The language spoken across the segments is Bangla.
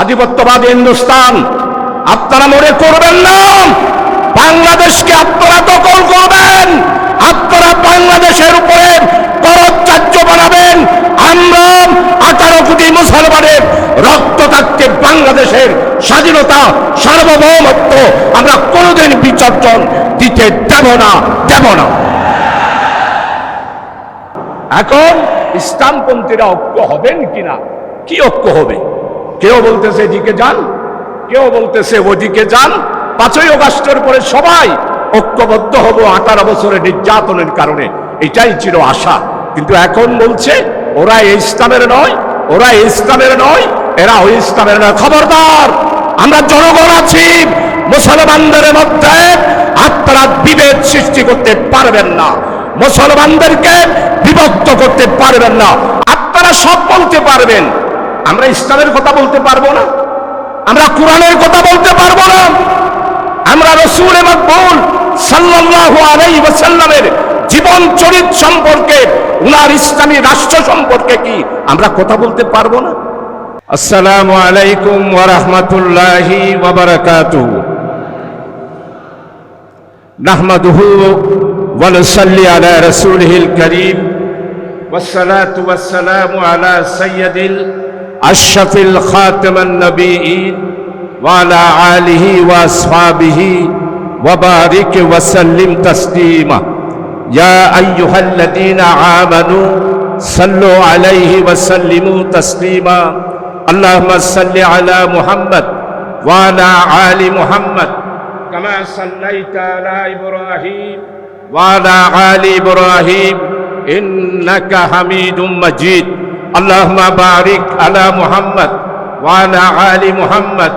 আধিপত্যবাদী হিন্দুস্তান, আপনারা মনে করবেন না, বাংলাদেশকে আপনারা দখল করবেন, আপনারা বাংলাদেশের উপরে করচার্য বানাবেন, আমরা আঠারো কোটি মুসলমানের রক্ত থাকতে বাংলাদেশের স্বাধীনতা, সার্বভৌমত্ব আমরা কোনোদিন বিসর্জন দিতে দেব না দেব না। এখন ইসলামপন্থীরা ঐক্য হবেন কিনা? কি ঐক্য হবে? কেউ বলতেছে এদিকে যান, কেউ বলতেছে ওদিকে যান। পাঁচই অগাস্টের পরে সবাই ঐক্যবদ্ধ হব আঠারো বছরের নির্যাতনের কারণে। এটাই ছিল আশা। কিন্তু এখন বলছে, ওরা এই ইসলামের নয়, ওরা ইসলামের নয়, এরা ওই ইসলামের নয়। খবরদার, আমরা জনগণ আছি, মুসলমানদের মধ্যে আপনারা বিভেদ সৃষ্টি করতে পারবেন না। মুসলমানদেরকে বিভক্ত করতে পারবেন না। আপনারা সব বলতে পারবেন আমরা ইসলামের কথা বলতে পারবো না আমরা কোরআনের কথা বলতে পারবো না আমরা রসুল মকবুল সাল্লাল্লাহু আলাইহি ওয়াসাল্লামের জীবন চরিত সম্পর্কে উনার ইসলামী রাষ্ট্র সম্পর্কে কি আমরা কথা বলতে পারবো না আসসালামু আলাইকুম ওয়া রাহমাতুল্লাহি ওয়া বারাকাতুহু نحمده ونصلي على رسوله الكريم والصلاة والسلام على سيد الأشرف الخاتم النبيين وعلى آله وأصحابه وبارك وسلم تسليما. يا أيها الذين آمنوا صلوا عليه وسلموا تسليما. اللهم صل على محمد وعلى آل محمد كما صليت على إبراهيم وعلى آل إبراهيم إنك حميد مجيد. اللهم بارك على محمد وعلى آل محمد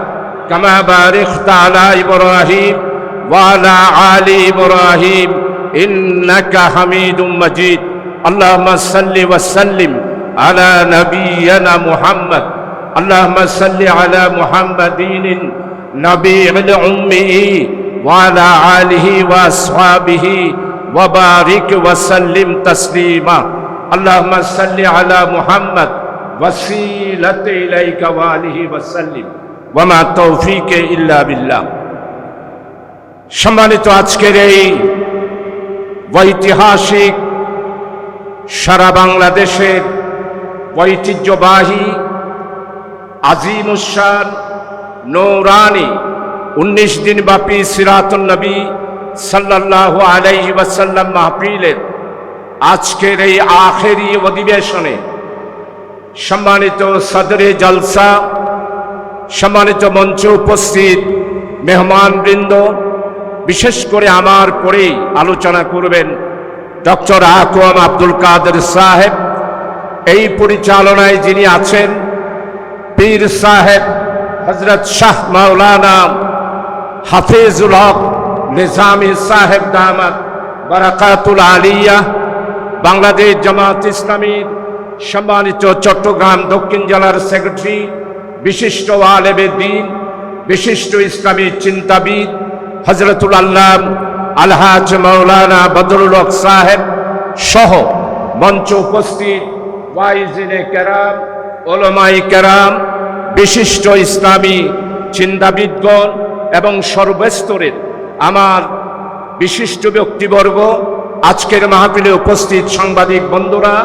كما باركت على إبراهيم وعلى آل إبراهيم إنك حميد مجيد. اللهم صل وسلم على نبينا محمد. اللهم صل على محمد نبي الأمي وعلى آله وأصحابه وبارك وسلم تسليما. আল্লাহমা সাল্লি আলা মুহাম্মদ ওয়াসিলাতে ইলাইকা ওয়া আলিহি ওয়াসাল্লিম ওয়া মা তৌফিকে ইল্লা বিল্লাহ। সম্মানিত আজকের এই ঐতিহাসিক সারা বাংলাদেশের ঐতিহ্যবাহী আজিমুসান নৌরানি উনিশ দিন ব্যাপী সিরাতুল নবী সাল্লাহ আলাইহি ওয়াসাল্লাম মাহফিলের আজকের এই আখেরি অধিবেশনে সম্মানিত সদরে জলসা, সম্মানিত মঞ্চে উপস্থিত মেহমান বৃন্দ বিশেষ করে আমার পরেই আলোচনা করবেন ডক্টর আকোয়াম আব্দুল কাদের সাহেব। এই পরিচালনায় যিনি আছেন, পীর সাহেব হজরত শাহ মাওলানা হাফিজুল হক নিজামি সাহেব দামাত বারাকাতুল আলিয়া বাংলাদেশ জামাত ইসলামীর সম্মানিত চট্টগ্রাম দক্ষিণ জেলার সেক্রেটারি, বিশিষ্ট আলেবে দিন, বিশিষ্ট ইসলামী চিন্তাবিদ হজরতুল আল্লাহ আলহাজ মৌলানা বদরুল হক সাহেব সহ মঞ্চ উপস্থিত ওয়াইজিনে কেরাম ওলমাই কেরাম, বিশিষ্ট ইসলামী চিন্তাবিদগণ এবং সর্বস্তরের আমার বিশিষ্ট ব্যক্তিবর্গ আজকের মাহফিলে উপস্থিত সাংবাদিক বন্ধুরা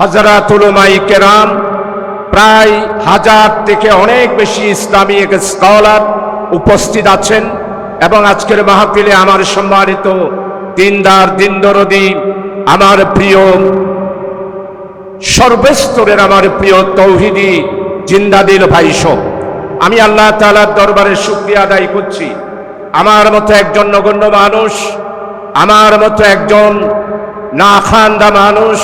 হাজারাতুলমাই কেরাম, প্রায় হাজার থেকে অনেক বেশি ইসলামিক স্কলার উপস্থিত আছেন এবং আজকের মাহফিলে আমার সম্মানিত দিনদার, দিনদরদি, আমার প্রিয়, সর্বস্তরের আমার প্রিয় তৌহিদি জিন্দাদিল ভাই সব আমি আল্লাহ তালার দরবারে শুক্রিয়া আদায় করছি। আমার মতো একজন নগণ্য মানুষ আমার মতো একজন না খান্দা মানুষ,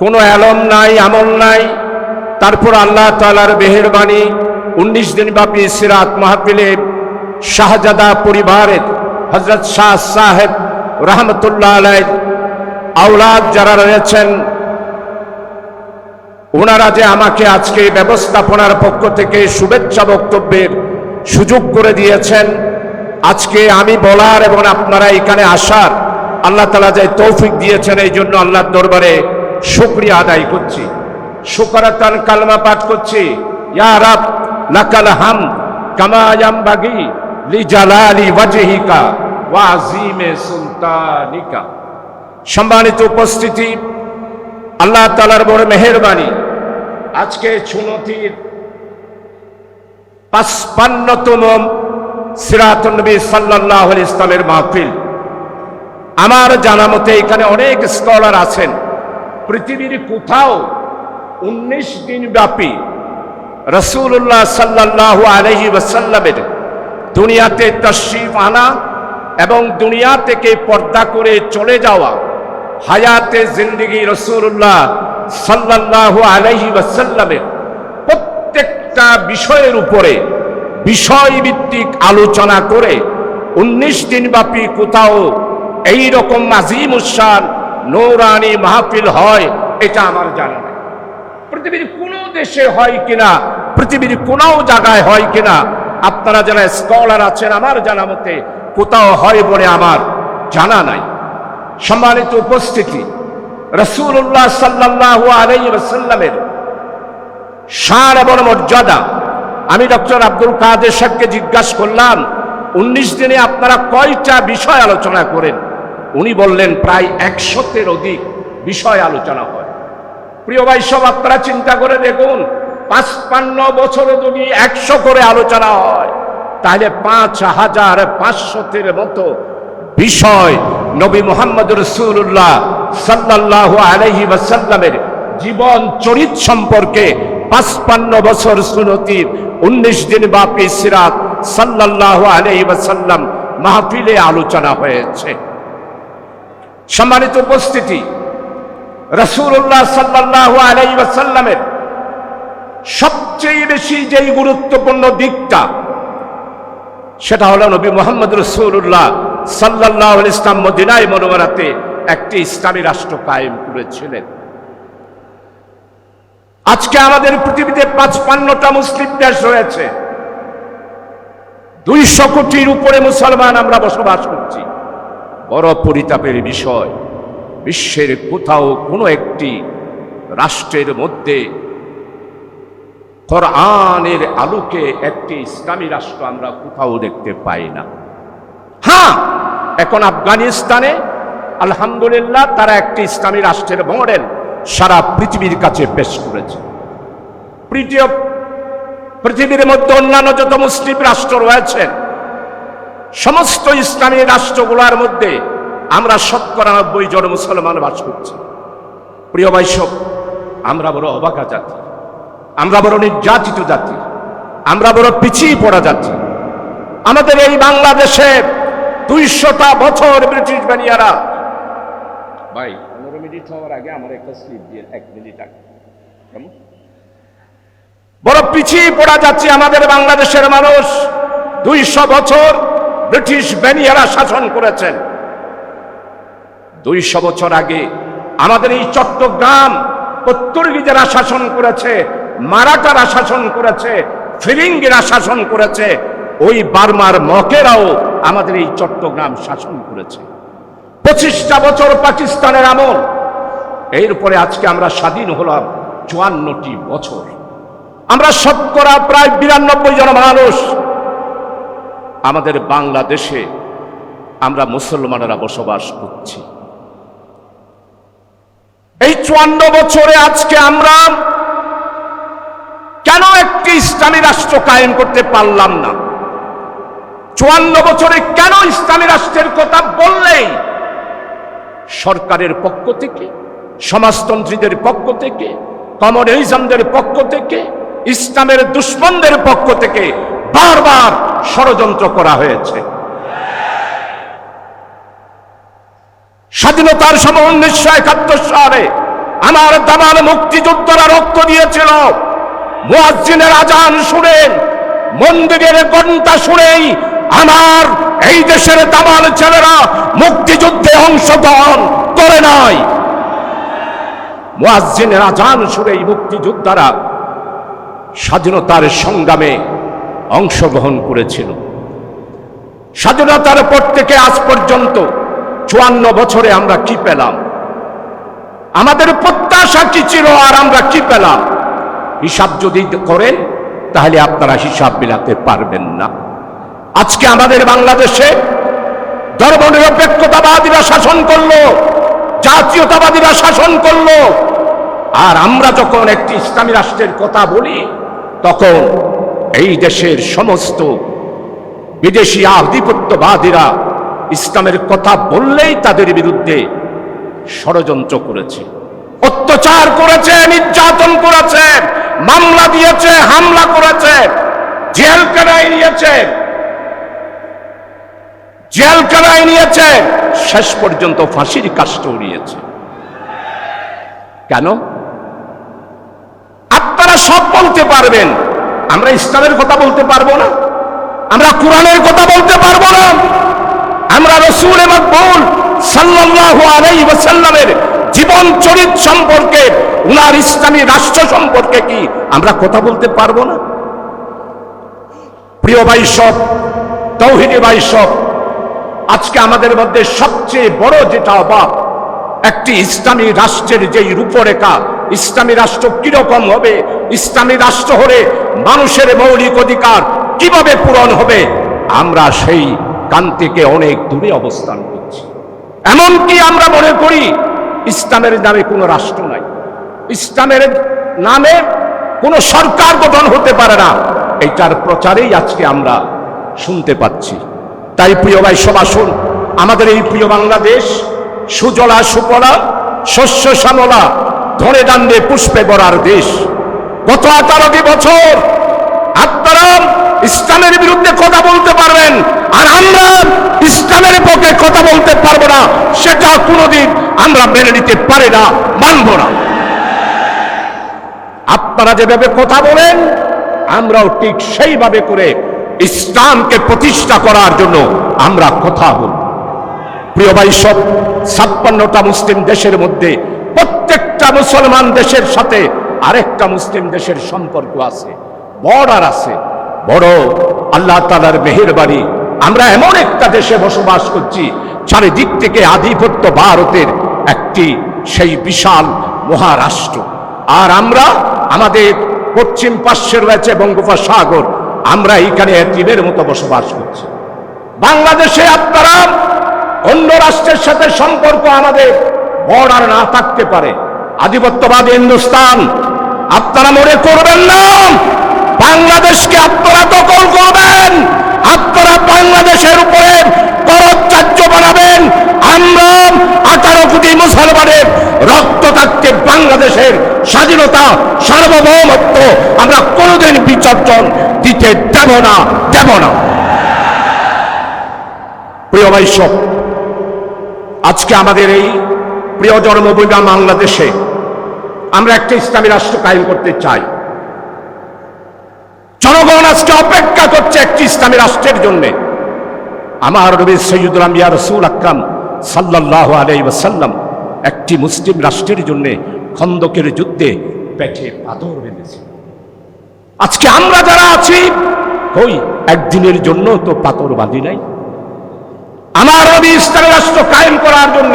কোনো অ্যালম নাই, আমল নাই, তারপর আল্লাহ তালার বেহেরবাণী উনিশ দিন ব্যাপী সিরাত মাহফিলে শাহজাদা পরিবারের হজরত শাহ সাহেব রহমতুল্লাহ আলাই আওলাদ যারা রয়েছেন, ওনারা যে আমাকে আজকে ব্যবস্থাপনার পক্ষ থেকে শুভেচ্ছা বক্তব্যের সুযোগ করে দিয়েছেন আজকে আমি বলার এবং আপনারা এখানে আসার আল্লাহ তালা যে তৌফিক দিয়েছেন, এই জন্য আল্লাহর দরবারে শুক্রিয়া আদায় করছি। শুকরাতান কালমা পাঠ করছি। সম্মানিত উপস্থিতি, আল্লাহ তালার বড় মেহেরবানি। আজকে চুনতির পাঁচপান্নতম সিরাতুন নবী সাল্লাল্লাহু ইসলামের মাহফিল। আমার জানা মতে এখানে অনেক স্কলার আছেন। পৃথিবীর কোথাও উনিশ দিন ব্যাপী রসুল্লাহ সাল্লাল্লাহু আলহি ওয়াসাল্লামের দুনিয়াতে তশরিফ আনা এবং দুনিয়া থেকে পর্দা করে চলে যাওয়া হায়াতে জিন্দিগি রসুল্লাহ সাল্লাল্লাহু আলহি ওয়াসাল্লামের প্রত্যেকটা বিষয়ের উপরে বিষয়ভিত্তিক আলোচনা করে উনিশ দিন ব্যাপী কোথাও এই রকম আজিম উৎসান নৌরানি মাহফিল হয়, এটা আমার জানা নেই। পৃথিবীর কোন দেশে হয় কিনা, পৃথিবীর কোন জায়গায় হয় কিনা, আপনারা যারা স্কলার আছেন, আমার জানা মতে কোথাও হয় বলে আমার জানা নাই। সম্মানিত উপস্থিতি রসুল্লাহ সাল্লাহ আলাইসাল্লামের সার এবং মর্যাদা আমি ডক্টর আব্দুল কাদের সাহেবকে জিজ্ঞাসা করলাম, উনিশ দিনে আপনারা কয়টা বিষয় আলোচনা করেন? উনি বললেন, প্রায় একশতের অধিক বিষয় আলোচনা হয়। প্রিয় ভাই, সব আপনারা চিন্তা করে দেখুন, পাঁচপান্ন বছরে যদি একশো করে আলোচনা হয়। তাহলে পাঁচ হাজার পাঁচশতের মতো বিষয় নবী মোহাম্মদ রসুল্লাহ সাল্লাহ আলহি ওয়াসাল্লামের জীবন চরিত সম্পর্কে পাঁচপান্ন বছর সুনতির উনিশ দিন বাপি সিরাত সাল্লাহ আলহি ওয়াসাল্লাম মাহফিলে আলোচনা হয়েছে। সম্মানিত উপস্থিতি রসুল্লাহ সাল্লাহ আলাই ওয়াসাল্লামের সবচেয়ে বেশি যেই গুরুত্বপূর্ণ দিকটা, সেটা হলো নবী মোহাম্মদ রসুল্লাহ সাল্লাহ ইসলাম মদিনায় মনোবরাতে একটি ইসলামী রাষ্ট্র কায়েম করেছিলেন। আজকে আমাদের পৃথিবীতে পাঁচপান্নটা মুসলিম দেশ রয়েছে। দুইশো কোটির উপরে মুসলমান আমরা বসবাস করছি। বড় পরিতাপের বিষয়, বিশ্বের কোথাও কোনো একটি রাষ্ট্রের মধ্যে কোরআনের আলোকে একটি ইসলামী রাষ্ট্র আমরা কোথাও দেখতে পাই না। হ্যাঁ এখন আফগানিস্তানে আলহামদুলিল্লাহ তারা একটি ইসলামী রাষ্ট্রের মডেল। সারা পৃথিবীর কাছে পেশ করেছে। পৃথিবীর মধ্যে অন্যান্য যত মুসলিম রাষ্ট্র রয়েছে, সমস্ত ইসলামী রাষ্ট্রগুলোর মধ্যে আমরা শতকরা জন মুসলমান বাস করছি। প্রিয় বৈশব আমরা বড় অবাকা জাতি, আমরা বড় নির্যাতিত জাতি, আমরা বড় পিছিয়ে পড়া জাতি। আমাদের এই বাংলাদেশের দুইশটা বছর ব্রিটিশ বানিয়ারা, ভাই মিনিট হওয়ার আগে আমার একটা স্লিপ দিয়ে এক মিনিট আগে। কেমন? বড় পিছিয়ে পড়া যাচ্ছে আমাদের বাংলাদেশের মানুষ। দুইশো বছর ব্রিটিশ বেনিয়ারা শাসন করেছেন। দুইশো বছর আগে আমাদের এই চট্টগ্রাম পত্তরগিজেরা শাসন করেছে, মারাঠারা শাসন করেছে ফিরিঙ্গিরা শাসন করেছে, ওই বার্মার মকেরাও আমাদের এই চট্টগ্রাম শাসন করেছে। পঁচিশটা বছর পাকিস্তানের আমল এরপরে আজকে আমরা স্বাধীন হলাম চুয়ান্নটি বছর। আমরা শতকরা প্রায় বিরানব্বই জন মানুষ। আমাদের বাংলাদেশে আমরা মুসলমানেরা বসবাস করছি। এই চুয়ান্ন বছরে আজকে আমরা কেন একটি ইসলামী রাষ্ট্র কায়েম করতে পারলাম না? চুয়ান্ন বছরে কেন ইসলামী রাষ্ট্রের কথা বললেই সরকারের পক্ষ থেকে সমাজতন্ত্রীদের পক্ষ থেকে, কমিউনিজমদের পক্ষ থেকে, ইসলামের দুশ্মনদের পক্ষ থেকে বারবার ষড়যন্ত্র করা হয়েছে। স্বাধীনতার সময় উনিশশো একাত্তর সালে আমার দামাল মুক্তিযোদ্ধারা রক্ত দিয়েছিল। মুয়াজ্জিনের আজান শুনেন, মন্দিরের ঘণ্টা শুনেই আমার এই দেশের দামাল ছেলেরা মুক্তিযুদ্ধে অংশগ্রহণ করে নাই। মুয়াজ্জিনের আজান শুনেই মুক্তিযোদ্ধারা স্বাধীনতার সংগ্রামে অংশগ্রহণ করেছিল। স্বাধীনতার পর থেকে আজ পর্যন্ত চুয়ান্ন বছরে আমরা কি পেলাম? আমাদের প্রত্যাশা কি ছিল আর আমরা কি পেলাম? হিসাব যদি করেন, তাহলে আপনারা হিসাব মিলাতে পারবেন না। আজকে আমাদের বাংলাদেশে ধর্মনিরপেক্ষতাবাদীরা শাসন করল, জাতীয়তাবাদীরা শাসন করল আর আমরা যখন একটি ইসলামী রাষ্ট্রের কথা বলি, তখন এই দেশের সমস্ত বিদেশি আধিপত্যবাদীরা ইসলামের কথা বললেই তাদের বিরুদ্ধে ষড়যন্ত্র করেছে, অত্যাচার করেছে, নির্যাতন করেছে, মামলা দিয়েছে, হামলা করেছে জেল কেনায় নিয়েছে জেল কেনায় নিয়েছে, শেষ পর্যন্ত ফাঁসির কাষ্ট উড়িয়েছে। কেন? আপনারা সব বলতে পারবেন। আমরা ইসলামের কথা বলতে পারব না। আমরা কোরআনের কথা বলতে পারব না। আমরা রসুল আলাইহি ওয়াসাল্লামের জীবন চরিত সম্পর্কে, উনার ইসলামী রাষ্ট্র সম্পর্কে কি আমরা কথা বলতে পারব না? প্রিয় বাইসব তৌহিদি বাইসব আজকে আমাদের মধ্যে সবচেয়ে বড় যেটা অভাব একটি ইসলামী রাষ্ট্রের যেই রূপরেখা, ইসলামী রাষ্ট্র কীরকম হবে, ইসলামী রাষ্ট্র হলে মানুষের মৌলিক অধিকার কীভাবে পূরণ হবে, আমরা সেই কান থেকে অনেক দূরে অবস্থান করছি। এমনকি আমরা মনে করি, ইসলামের নামে কোনো রাষ্ট্র নাই। ইসলামের নামে কোনো সরকার গঠন হতে পারে না। এইটার প্রচারেই আজকে আমরা শুনতে পাচ্ছি। তাই প্রিয় ভাই সবাসুন আমাদের এই প্রিয় বাংলাদেশ সুজলা সুপলা, শস্য শ্যামলা ধরে ডান্ডে পুষ্পে গড়ার দেশ। গত আঠারোটি বছর আপনারা ইসলামের বিরুদ্ধে কথা বলতে পারবেন, আর আমরা ইসলামের পক্ষে কথা বলতে পারব না, সেটা কোনোদিন আমরা মেনে নিতে পারি না, মানব না। আপনারা যেভাবে কথা বলেন, আমরাও ঠিক সেইভাবে করে ইসলামকে প্রতিষ্ঠা করার জন্য আমরা কথা বলব। প্রিয় ভাই সব ছাপ্পান্নটা মুসলিম দেশের মধ্যে, প্রত্যেকটা মুসলমান দেশের সাথে আরেকটা মুসলিম দেশের সম্পর্ক আছে, বর্ডার আছে। বড় আল্লাহ তালার মেহেরবাড়ি আমরা এমন একটা দেশে বসবাস করছি, চারিদিক থেকে আধিপত্য ভারতের একটি সেই বিশাল মহারাষ্ট্র। আর আমরা, আমাদের পশ্চিম পার্শ্বে রয়েছে বঙ্গোপসাগর, আমরা এইখানে দ্বীপের মতো বসবাস করছি। বাংলাদেশে আপনারা অন্য রাষ্ট্রের সাথে সম্পর্ক আমাদের বর্ডার না থাকতে পারে। আধিপত্যবাদী হিন্দুস্তান, আপনারা মনে করবেন না, বাংলাদেশকে আপনারা দখল করবেন, আপনারা বাংলাদেশের উপরে করচার্য বানাবেন। আমরা আঠারো কোটি মুসলমানের রক্ত থাকতে বাংলাদেশের স্বাধীনতা, সার্বভৌমত্ব আমরা কোনোদিন বিচর্জন দিতে দেব না দেব না। প্রিয় বৈশব আজকে আমাদের এই প্রিয় জন্মভূমি বাংলাদেশে আমরা একটা ইসলামী রাষ্ট্র কায়েম করতে চাই। জনগণ আজকে অপেক্ষা করছে একটি ইসলামী রাষ্ট্রের জন্য। আমার নবী সৈয়দুল আমিয়া রসুল আকরাম সাল্লাহ আলাই ওয়াসাল্লাম একটি মুসলিম রাষ্ট্রের জন্য খন্দকের যুদ্ধে পেটে পাথর বেঁধেছে। আজকে আমরা যারা আছি ওই একদিনের জন্য তো পাথর বাঁধি নাই। আমার নবী ইসলামী রাষ্ট্র কায়েম করার জন্য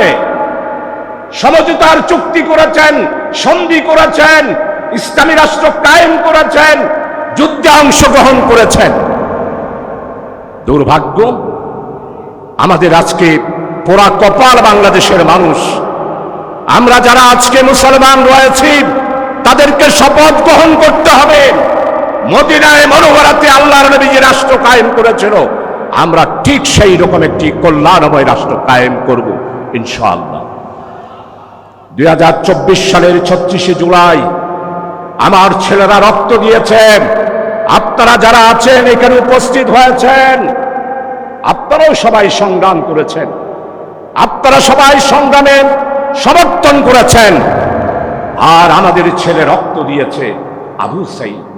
সমঝোতার চুক্তি করেছেন, সন্ধি করেছেন, ইসলামী রাষ্ট্র কায়েম করেছেন, যুদ্ধে অংশগ্রহণ করেছেন। দুর্ভাগ্য, আমাদের আজকে পোড়া কপাল বাংলাদেশের মানুষ। আমরা যারা আজকে মুসলমান রয়েছি, তাদেরকে শপথ গ্রহণ করতে হবে। মদিনায় মনোহরাতে আল্লাহর নবী যে রাষ্ট্র কায়েম করেছিল। আমরা ঠিক সেই রকম একটি কল্যাণময় রাষ্ট্র কায়েম করব, ইনশাআল্লাহ। দুই হাজার চব্বিশ সালের ছত্রিশে জুলাই, আমার ছেলেরা রক্ত দিয়েছেন। আপনারা যারা আছেন, এখানে উপস্থিত হয়েছেন। আপনারাও সবাই সংগ্রাম করেছেন। আপনারা সবাই সংগ্রামে সমর্থন করেছেন। আর আমাদের ছেলে রক্ত দিয়েছে আবু সাইদ।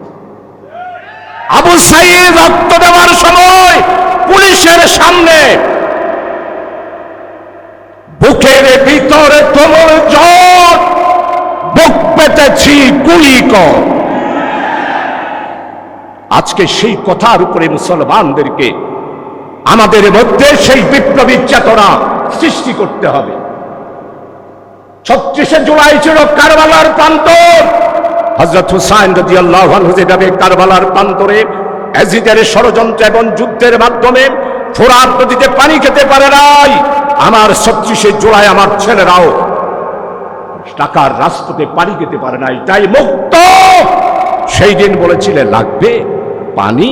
আবু সাইদ রক্ত দেওয়ার সময় পুলিশের সামনে। বুকের ভিতরে তোমর জল বুক পেতেছি গুলি কর। আজকে সেই কথার উপরে মুসলমানদেরকে আমাদের মধ্যে সেই বিপ্লবী চেতনা সৃষ্টি করতে হবে। ছত্রিশে জুলাই ছিল কারবালার প্রান্তর। হজরত হুসাইন রাজি আল্লাহ কারবালার প্রান্তরে অ্যাজিদের ষড়যন্ত্র এবং যুদ্ধের মাধ্যমে ফোরাত নদীতে পানি খেতে পারে নাই। আমার ছত্রিশে জোড়ায় আমার ছেলেরাও টাকার রাস্তাতে পানি খেতে পারে নাই, তাই মুক্ত। সেই দিন বলেছিলে, লাগবে পানি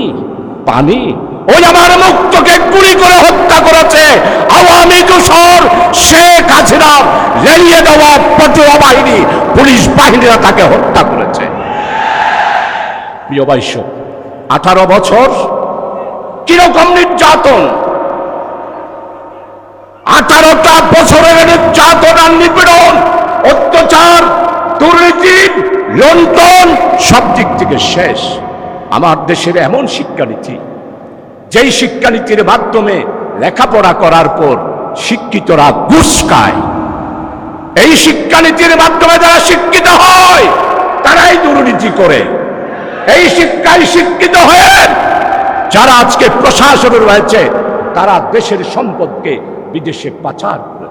পানি। ওই আমার মুক্তকে গুলি করে হত্যা করেছে। আওয়ামী দূষর শেখ হাসিনা রেলিয়ে দেওয়া পটুয়া বাহিনী, পুলিশ বাহিনীরা তাকে হত্যা করেছে। প্রিয় বাইশ আঠারো বছর? কীরকম নির্যাতন? আঠারোটা বছরের নির্যাতন আর নিপীড়ন, অত্যাচার, দুর্নীতি লন্ডন সব দিক থেকে শেষ। আমার দেশের এমন শিক্ষানীতি, যেই শিক্ষানীতির মাধ্যমে লেখাপড়া করার পর শিক্ষিতরা খায় এই শিক্ষানীতির মাধ্যমে যারা শিক্ষিত হয়, তারাই দুর্নীতি করে। এই শিক্ষায় শিক্ষিত হয়ে যারা আজকে প্রশাসনে রয়েছে, তারা দেশের সম্পদকে বিদেশে পাচার করে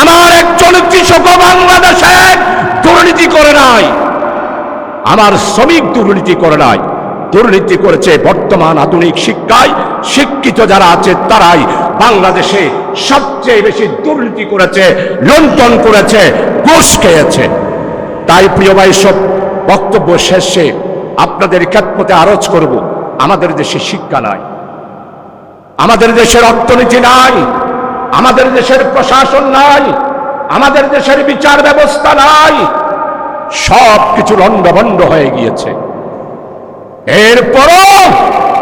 আমার একজন কৃষক বাংলাদেশে দুর্নীতি করে নাই। আমার শ্রমিক দুর্নীতি করে নাই। দুর্নীতি করেছে বর্তমান আধুনিক শিক্ষায় শিক্ষিত যারা আছে, তারাই বাংলাদেশে সবচেয়ে বেশি দুর্নীতি করেছে, লুণ্ঠন করেছে, ঘুষ খেয়েছে। তাই প্রিয় ভাই, সব বক্তব্য শেষে আপনাদের ক্ষেত্রতে আরজ করব, আমাদের দেশে শিক্ষা নাই। আমাদের দেশের অর্থনীতি নাই, আমাদের দেশের প্রশাসন নাই, আমাদের দেশের বিচার ব্যবস্থা নাই, সব কিছু লন্ডভন্ড হয়ে গিয়েছে। এরপরও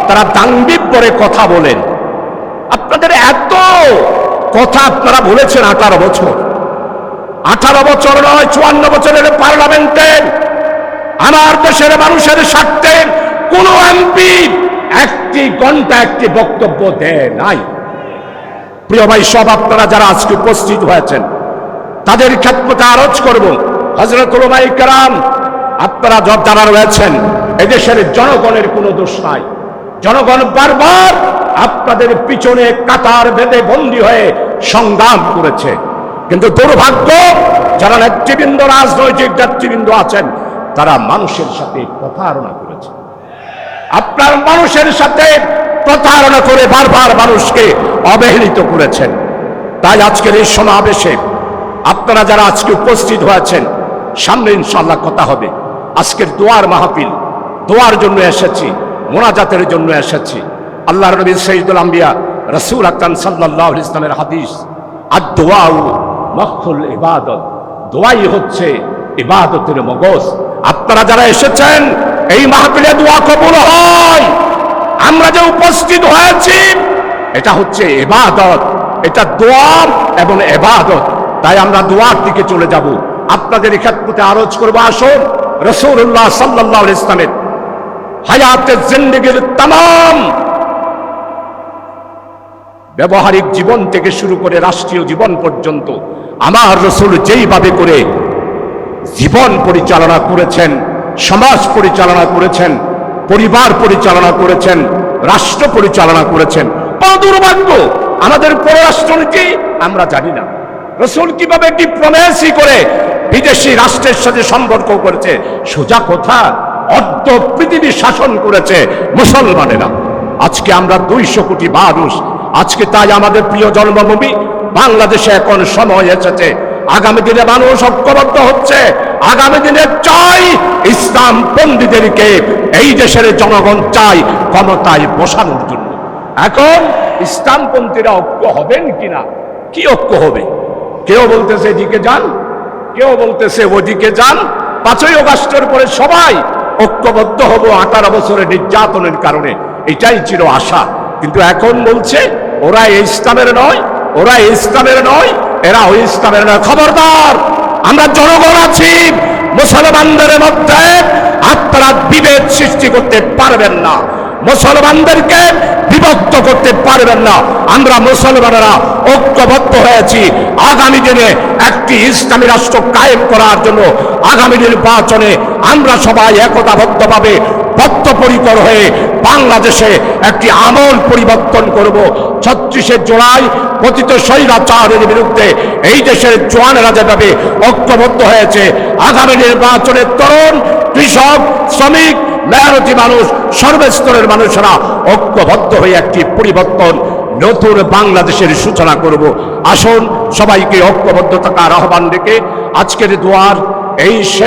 তারা দাঙ্গিক করে কথা বলেন। আপনাদের এত কথা আপনারা বলেছেন আঠারো বছর। আঠারো বছর নয়, চুয়ান্ন বছরের পার্লামেন্টে আমার দেশের মানুষের স্বার্থে কোন এমপি একটি ঘণ্টা একটি বক্তব্য দেয় নাই। প্রিয় ভাই, সব আপনারা যারা আজকে উপস্থিত হয়েছেন, তাদের ক্ষেত্রে আরজ করব। হজরত ওলামাই কারাম, আপনারা যব যারা রয়েছেন, এদেশের জনগণের কোনো দোষ নাই। জনগণ বারবার আপনাদের পিছনে কাতার বেঁধে বন্দী হয়ে সংগ্রাম করেছে। কিন্তু দুর্ভাগ্য, যারা নেতৃবৃন্দ, রাজনৈতিক নেতৃবৃন্দ আছেন তারা মানুষের সাথে প্রতারণা করেছে। আপনার মানুষের সাথে প্রতারণা করে বারবার মানুষকে অবহেলিত করেছেন। তাই আজকের এই সমাবেশে আপনারা যারা আজকে উপস্থিত হয়েছেন, সামনে ইনশাল্লাহ কথা হবে। আজকের দোয়ার মাহফিল, দোয়ার জন্য এসেছি, মোনাজাতের জন্য এসেছি। আল্লাহ নবী সঈদুল আম্বিয়া, রসুল আকরাম সাল্লাহ ইসলামের হাদিস আর দোয়াউ মখুল ইবাদত। দোয়াই হচ্ছে ইবাদতের মগজ। আপনারা যারা এসেছেন, এই মাহফিলে দোয়া কবুল হয়। আমরা যে উপস্থিত হয়েছি, এটা হচ্ছে এবাদত। এটা দোয়ার এবং এবাদত। তাই আমরা দোয়ার দিকে চলে যাব। আপনাদের ক্ষেত্রে আরজ করব, আসুন। রসুল্লাহ সাল্লাহ ইসলামের হায়াতের জিন্দগির তাম ব্যবহারিক জীবন থেকে শুরু করে রাষ্ট্রীয় জীবন পর্যন্ত আমার রসুল যেইভাবে করে জীবন পরিচালনা করেছেন, সমাজ পরিচালনা করেছেন, পরিবার পরিচালনা করেছেন, রাষ্ট্র পরিচালনা করেছেন। বড় দুর্ভাগ্য, আমাদের পররাষ্ট্রনীতি, আমরা জানি না। রসুল কীভাবে ডিপ্লোমেসি করে বিদেশি রাষ্ট্রের সাথে সম্পর্ক করেছে, সোজা কথা, অর্ধ পৃথিবী শাসন করেছে মুসলমানেরা। আজকে আমরা দুইশো কোটি মানুষ, আজকে তাই আমাদের প্রিয় জন্মভূমি, বাংলাদেশে এখন সময় এসেছে। আগামী দিনে মানুষ ঐক্যবদ্ধ হচ্ছে। আগামী দিনে চাই ইসলাম পন্ডিতদেরকে এই দেশের জনগণ চাই ক্ষমতায় বসানোর জন্য। এখন ইসলামপন্থীরা ঐক্য হবেন কিনা? কি ঐক্য হবে? কেউ বলতেছে এদিকে যান, কেউ বলতেছে ওদিকে যান। পাঁচই অগাস্টের পরে সবাই ঐক্যবদ্ধ হব আঠারো বছরের নির্যাতনের কারণে। এটাই ছিল আশা। কিন্তু এখন বলছে, ওরা ইসলামের নয়, ওরা ইসলামের নয়। এরা ওই ইসলামের খবরদার। আমরা জনগণ আছি, মুসলমানদের মধ্যে আপনারা বিভেদ সৃষ্টি করতে পারবেন না। মুসলমানদেরকে বিভক্ত করতে পারবেন না। আমরা মুসলমানেরা ঐক্যবদ্ধ হয়েছি। আগামী দিনে একটি ইসলামী রাষ্ট্র কায়েম করার জন্য আগামী নির্বাচনে আমরা সবাই একতাবদ্ধভাবে বদ্ধপরিকর হয়ে বাংলাদেশে একটি আমল পরিবর্তন করব। ছত্রিশের জোড়ায় পতিত স্বৈরাচারের বিরুদ্ধে এই দেশের জোয়ানেরা যেভাবে ঐক্যবদ্ধ হয়েছে। আগামী নির্বাচনের তরুণ, কৃষক, শ্রমিক মেহনতি মানুষ, সর্বস্তরের মানুষেরা ঐক্যবদ্ধ হয়ে একটি পরিবর্তন নতুন বাংলাদেশের সূচনা করব। আসুন সবাইকে ঐক্যবদ্ধ থাকার আহ্বান রেখে আজকের দুয়ার এই